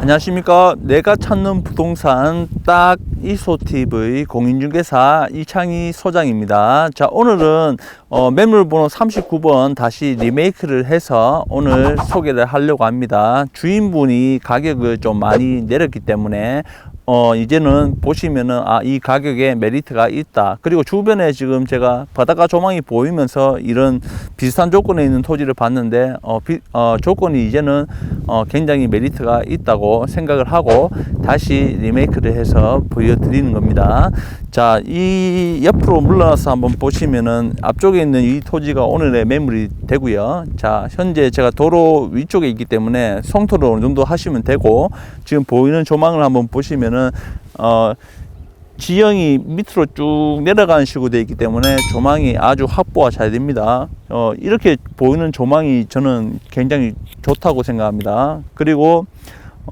안녕하십니까. 내가 찾는 부동산 딱 이소TV 공인중개사 이창희 소장입니다. 자, 오늘은 어, 매물번호 39번 다시 리메이크를 해서 오늘 소개를 하려고 합니다. 주인분이 가격을 좀 많이 내렸기 때문에 어, 이제는 보시면은, 아, 이 가격에 메리트가 있다. 그리고 주변에 지금 제가 바닷가 조망이 보이면서 이런 비슷한 조건에 있는 토지를 봤는데, 어, 비, 어, 조건이 이제는, 어, 굉장히 메리트가 있다고 생각을 하고 다시 리메이크를 해서 보여드리는 겁니다. 자, 이 옆으로 물러나서 한번 보시면은 앞쪽에 있는 이 토지가 오늘의 매물이 되고요. 자, 현재 제가 도로 위쪽에 있기 때문에 송토를 어느 정도 하시면 되고 지금 보이는 조망을 한번 보시면은 어 지형이 밑으로 쭉 내려가는 식으로 되어 있기 때문에 조망이 아주 확보가 잘 됩니다. 어, 이렇게 보이는 조망이 저는 굉장히 좋다고 생각합니다. 그리고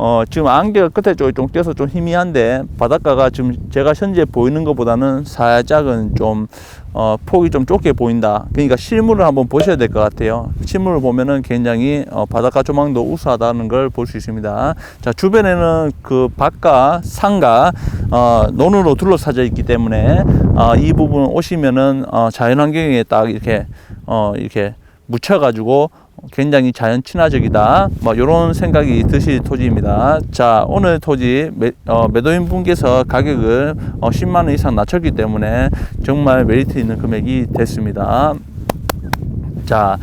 어, 지금 안개가 끝에 쪽이 좀 껴서 좀 희미한데 바닷가가 지금 제가 현재 보이는 것보다는 살짝은 좀 어, 폭이 좀 좁게 보인다. 그러니까 실물을 한번 보셔야 될 것 같아요. 실물을 보면은 굉장히 어, 바닷가 조망도 우수하다는 걸 볼 수 있습니다. 자 주변에는 그 밭과 산과 어, 논으로 둘러싸져 있기 때문에 어, 이 부분 오시면은 어, 자연환경에 딱 이렇게 어, 이렇게 묻혀가지고 굉장히 자연 친화적이다. 뭐 이런 생각이 드실 토지입니다. 자 오늘 토지 매, 어, 매도인 분께서 가격을 어, 10만 원 이상 낮췄기 때문에 정말 메리트 있는 금액이 됐습니다. 자,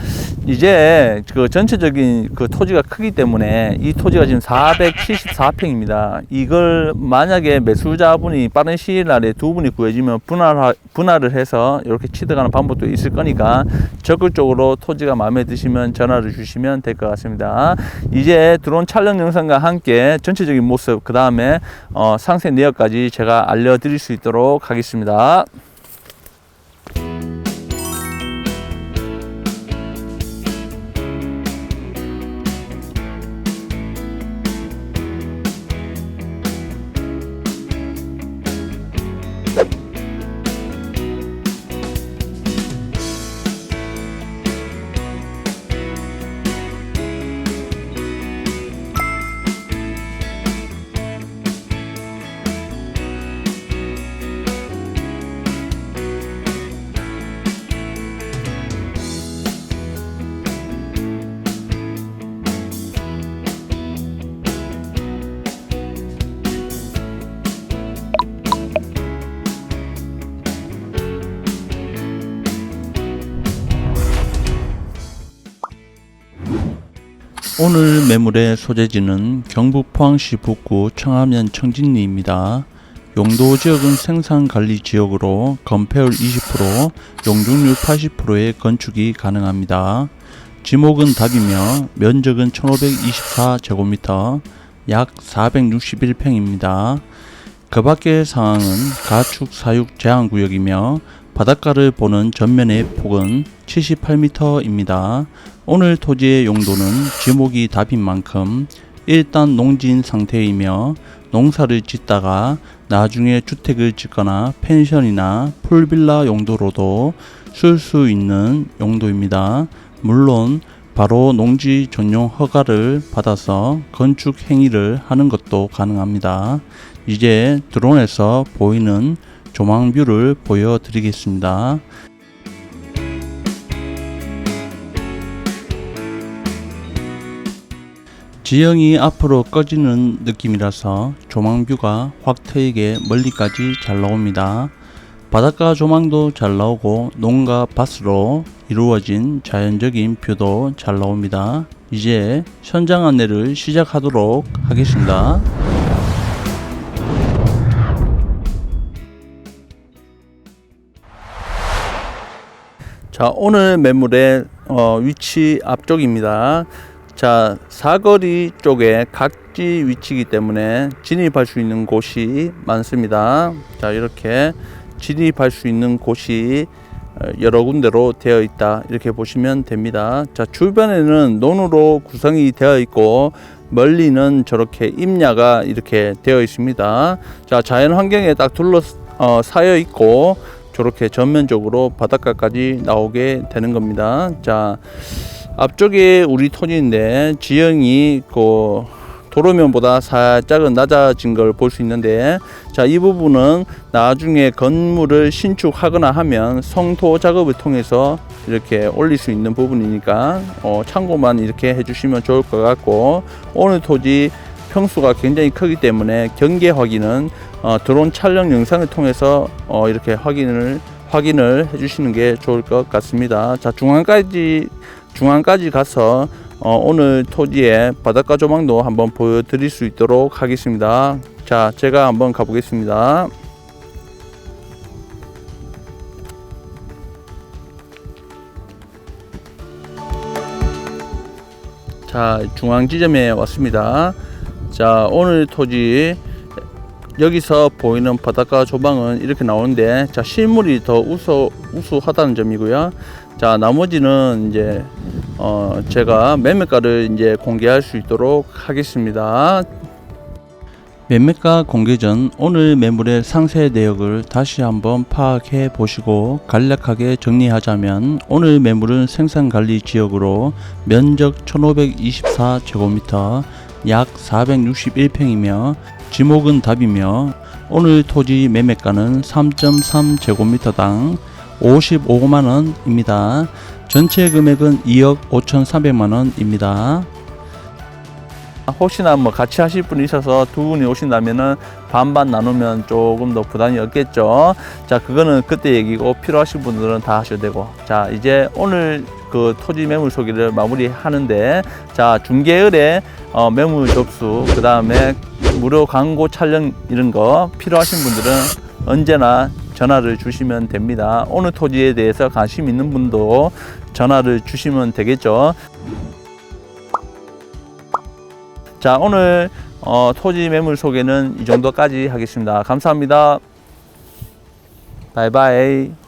이제 그 전체적인 그 토지가 크기 때문에 이 토지가 지금 474평입니다. 이걸 만약에 매수자분이 빠른 시일 날에 두 분이 구해지면 분할, 분할을 해서 이렇게 취득하는 방법도 있을 거니까 적극적으로 토지가 마음에 드시면 전화를 주시면 될 것 같습니다. 이제 드론 촬영 영상과 함께 전체적인 모습, 그 다음에 어, 상세 내역까지 제가 알려드릴 수 있도록 하겠습니다. 오늘 매물의 소재지는 경북 포항시 북구 청하면 청진리입니다. 용도 지역은 생산관리 지역으로 건폐율 20%, 용적률 80%의 건축이 가능합니다. 지목은 답이며 면적은 1524제곱미터, 약 461평입니다. 그 밖의 상황은 가축 사육 제한 구역이며 바닷가를 보는 전면의 폭은 78m입니다. 오늘 토지의 용도는 지목이 답인 만큼 일단 농지인 상태이며 농사를 짓다가 나중에 주택을 짓거나 펜션이나 풀빌라 용도로도 쓸 수 있는 용도입니다. 물론 바로 농지 전용 허가를 받아서 건축 행위를 하는 것도 가능합니다. 이제 드론에서 보이는 조망뷰를 보여드리겠습니다. 지형이 앞으로 꺼지는 느낌이라서 조망뷰가 확 트이게 멀리까지 잘 나옵니다. 바닷가 조망도 잘 나오고 농가 밭으로 이루어진 자연적인 뷰도 잘 나옵니다. 이제 현장 안내를 시작하도록 하겠습니다. 자, 오늘 매물의 어, 위치 앞쪽입니다. 자, 사거리 쪽에 각지 위치이기 때문에 진입할 수 있는 곳이 많습니다. 자, 이렇게 진입할 수 있는 곳이 어, 여러 군데로 되어 있다. 이렇게 보시면 됩니다. 자, 주변에는 논으로 구성이 되어 있고 멀리는 저렇게 임야가 이렇게 되어 있습니다. 자, 자연 환경에 딱 둘러 어, 사여 있고 저렇게 전면적으로 바닷가까지 나오게 되는 겁니다. 자, 앞쪽에 우리 토지인데 지형이 그 도로면보다 살짝은 낮아진 걸 볼 수 있는데 자 이 부분은 나중에 건물을 신축하거나 하면 성토 작업을 통해서 이렇게 올릴 수 있는 부분이니까 어, 참고만 이렇게 해주시면 좋을 것 같고 오늘 토지 평수가 굉장히 크기 때문에 경계 확인은 어, 드론 촬영 영상을 통해서 어, 이렇게 확인을 확인을 해주시는 게 좋을 것 같습니다. 자 중앙까지 중앙까지 가서 어, 오늘 토지의 바닷가 조망도 한번 보여드릴 수 있도록 하겠습니다. 자 제가 한번 가보겠습니다. 자 중앙 지점에 왔습니다. 자 오늘 토지 여기서 보이는 바닷가 조망은 이렇게 나오는데 자 실물이 더 우수 우수하다는 점이고요. 자 나머지는 이제 어 제가 매매가를 이제 공개할 수 있도록 하겠습니다. 매매가 공개 전 오늘 매물의 상세 내역을 다시 한번 파악해 보시고 간략하게 정리하자면 오늘 매물은 생산관리 지역으로 면적 1524제곱미터 약 461평이며 지목은 답이며 오늘 토지 매매가는 3.3제곱미터당 55만원입니다. 전체 금액은 2억 5,300만원입니다. 혹시나 뭐 같이 하실 분이 있어서 두 분이 오신다면은 반반 나누면 조금 더 부담이 없겠죠. 자, 그거는 그때 얘기고 필요하신 분들은 다 하셔도 되고. 자, 이제 오늘 그 토지 매물 소개를 마무리 하는데 자, 중개을의 어, 매물 접수, 그 다음에 무료 광고 촬영 이런 거 필요하신 분들은 언제나 전화를 주시면 됩니다. 오늘 토지에 대해서 관심 있는 분도 전화를 주시면 되겠죠. 자 오늘 어, 토지 매물 소개는 이 정도까지 하겠습니다. 감사합니다. 바이바이.